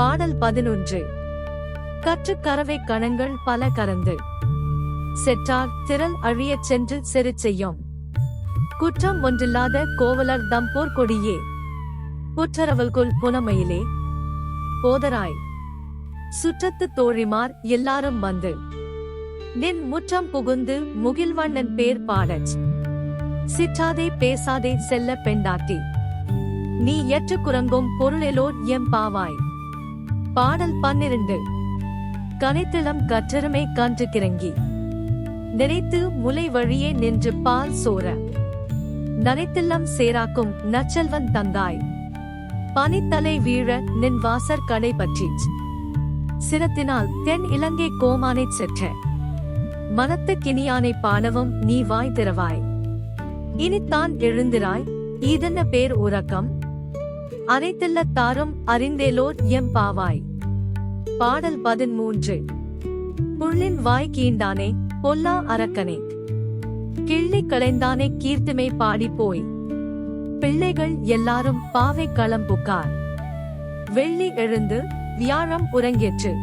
பாடல் பதினொன்று. கற்றுக்கறவை கணங்கள் பல கறந்து. செற்றார் திரள் அழியச் சென்று செரு செய்யும். குற்றம் ஒன்றில்லாத கோவலர் தம்போர் கொடியே. புற்றரவல்குல் புனமையிலே. போதராய். சுற்றத்து தோழிமார் எல்லாரும் வந்து. நின் முற்றம் புகுந்து முகில்வண்ணன் பேர் பாடச். சிற்றாதே பேசாதே செல்ல பெண்டாட்டி நீ எற்று குரங்கும் பொருளெலோர் எம் பாவாய். பாடல் பன்னிரண்டு. கனைத்திளம் கற்றருமை கன்று கிறங்கி. நினைத்து முலை வழியே நின்று பால் சோர நனைத்தில்லம் சேராக்கும் நச்சல்வன் தந்தாய். பனித்தலை வீழ நின் வாசற் கடை பற்றிச். சிரத்தினால் தென் இலங்கை கோமானைச் செற்ற. மனத்து கிணியானை பாடவும் நீ வாய் திறவாய். இனித்தான் எழுந்திராய் இதென்ன பேர் உறக்கம்? அனைத்தில்ல தாரும் அறிந்தேலோர் எம் பாவாய். பாடல் பதிமூன்று புள்ளின் வாய் கீண்டானே பொல்லா அரக்கனே. கிள்ளி களைந்தானே கீர்த்திமை பாடி போய் பிள்ளைகள் எல்லாரும் பாவை களம் புக்கார். வெள்ளி எழுந்து வியாழம் உறங்கிற்று.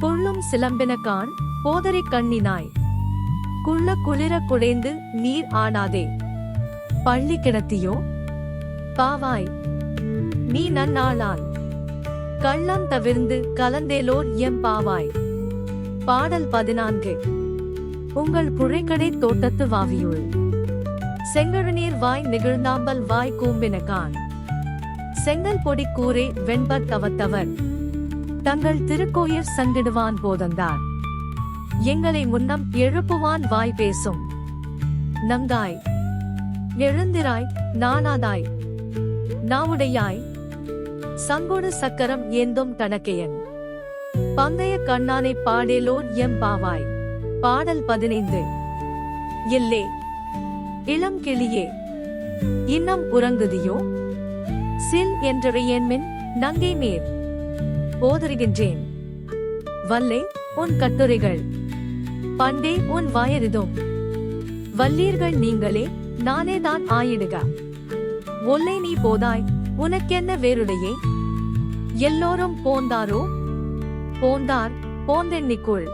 புள்ளும் சிலம்பினகான் போதரை கண்ணினாய். குள்ள குளிர குடைந்து நீர் ஆடாதே. பள்ளி கிடத்தியோ? பாவாய். நீ நன்னாளான் கள்ளம் தவிர்ந்து கலந்தேலோர் எம் பாவாய். பாடல் பதினான்கு. உங்கள் புழைக்கடை தோட்டத்து வாவியுள். செங்கழுநீர் வாய் நிகழ்ந்தாம்பல் வாய் கூம்பினகான். செங்கல் பொடி கூரே வெண்பர் தவத்தவர் தங்கள் திருக்கோயிற் சங்கிடுவான் போதந்தார் எங்களை முன்னம் எழுப்புவான் வாய் பேசும். நங்காய். எழுந்திராய் நானாதாய் நாவுடையாய் சங்கோடு சக்கரம் ஏந்தும் கணக்கையன். பந்தய கண்ணானை பாடேலோர் எம் பாவாய். பாடல் பதினைந்து. இல்லே இளம் கிளியே. இன்னம் உறங்குதியோ? சில் என்றழையேன்மின் நங்கை மேல் போதருகின்றேன். வல்லே உன் கட்டுரைகள். பண்டே உன் வாயறிதும். வல்லீர்கள் நீங்களே நானே தான் ஆயிடுக. ஒல்லை நீ போதாய் உனக்கென்ன வேறுடையே எல்லோரும் போந்தாரோ? போந்தார் போந்தெண்ணிக்குள்.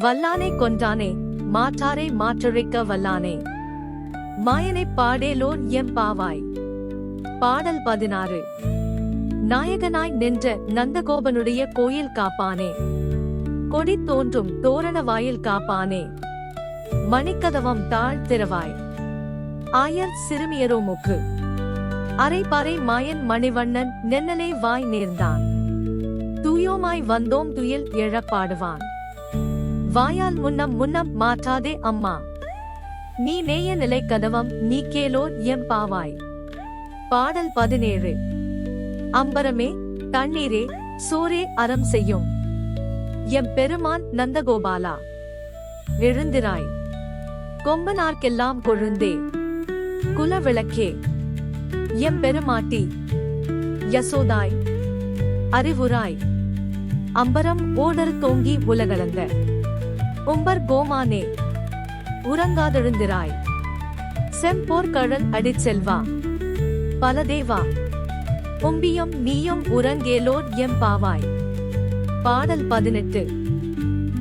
வல்லானை கொன்றானே மாற்றாரை மாற்றழிக்க வல்லானே. மாயனை பாடேலோர் எம் பாவாய். பாடல் பதினாறு. நாயகனாய் நின்ற நந்தகோபனுடைய கோயில் காப்பானே. கொடி தோன்றும் தோரண வாயில் காப்பானே. மணிக்கதவம் தாழ் திறவாய். ஆயர் சிறுமியரோ முக்கு அரைபாறை மாயன் மணிவண்ணன் நென்னலே வாய் நேர்ந்தான். தூயோமாய் வந்தோம் துயில் எழப்பாடுவான். வாயால் முன்னம் முன்னம் மாற்றாதே அம்மா. நீ நேய நிலை கதவம் நீ கேலோர் எம் பாவாய். பாடல் பதினேழு. அம்பரமே தண்ணீரே சோரே அறம் செய்யும். எம் பெருமான் நந்தகோபாலா. எழுந்திராய். கொம்பனார்க்கெல்லாம் கொழுந்தே. குல விளக்கே எம்பெருமாட்டி யசோதாய் அறிவுராய் அம்பரம் ஓடர் தோங்கி உலகளந்த உம்பர் கோமானே உறங்காதெழுந்திராய். செம்போர் கழல் அடிச்செல்வா பலதேவா உம்பியும் நீயும் உறங்கேலோர் எம் பாவாய். பாடல் பதினெட்டு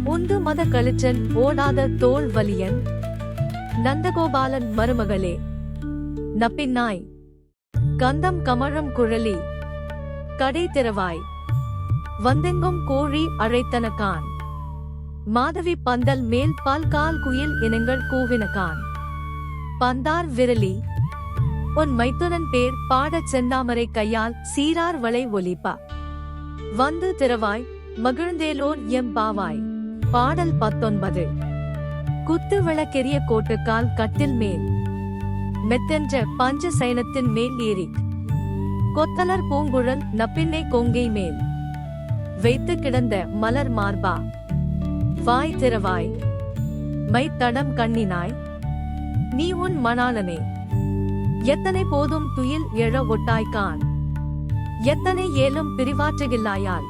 உந்து மத கழிச்சன் ஓடாத தோல் வலியன் நந்தகோபாலன் மருமகளே நப்பின்னாய். கந்தம் கமழம் குழலி. கடை திறவாய். வந்தெங்கும் கோழி அழைத்தனகான் மாதவி பந்தல் மேல் பால்கால் குயில் இனங்கள் கூவினகான். பந்தார் விரலி. உன் மைத்துனன் பேர் பாடச் செந்தாமரை கையால் சீரார் வளை ஒலிப்பா. வந்து திறவாய் மகிழ்ந்தேலோர் எம் பாவாய். பாடல் பத்தொன்பது. குத்து விளக்கெரிய கோட்டுக்கால் கட்டில் மேல். மெத்தென்ற பஞ்ச சைனத்தின் மேல் ஏறி. கொத்தலர் பூங்குழல் நப்பின்னை கொங்கை மேல். வைத்து கிடந்த மலர் மார்பா. வாய் திறவாய். மைத்தடம் கண்ணினாய். நீ உன் மணாளனே. எத்தனை போதும் துயில் எழ ஒட்டாய்கான் எத்தனை ஏலும் பிரிவாற்றுகில்லாயால்.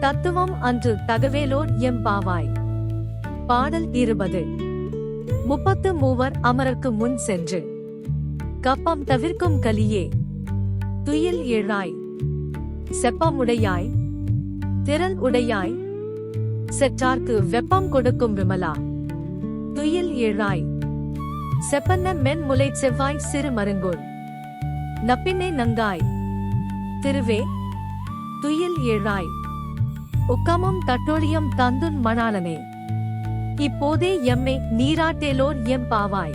தத்துவம் அன்று தகவேலோர் எம் பாவாய். பாடல் இருபது. முப்பத்து மூவர் அமரர்க்கு முன் சென்று. கப்பம் தவிர்க்கும் கலியே துயில் எழாய். செப்பமுடையாய் திறல் உடையாய். செற்றார்க்கு வெப்பம் கொடுக்கும் விமலா துயில் ஏழாய் செப்பன்ன மென் முலை செவ்வாய் சிறு மருங்கோல் நப்பின்னே நங்காய் திருவே துயில் ஏழாய் உக்கமும் தட்டோழியம் தந்துன் மணாலனே இப்போதே எம்மை நீராட்டேலோர் எம் பாவாய்.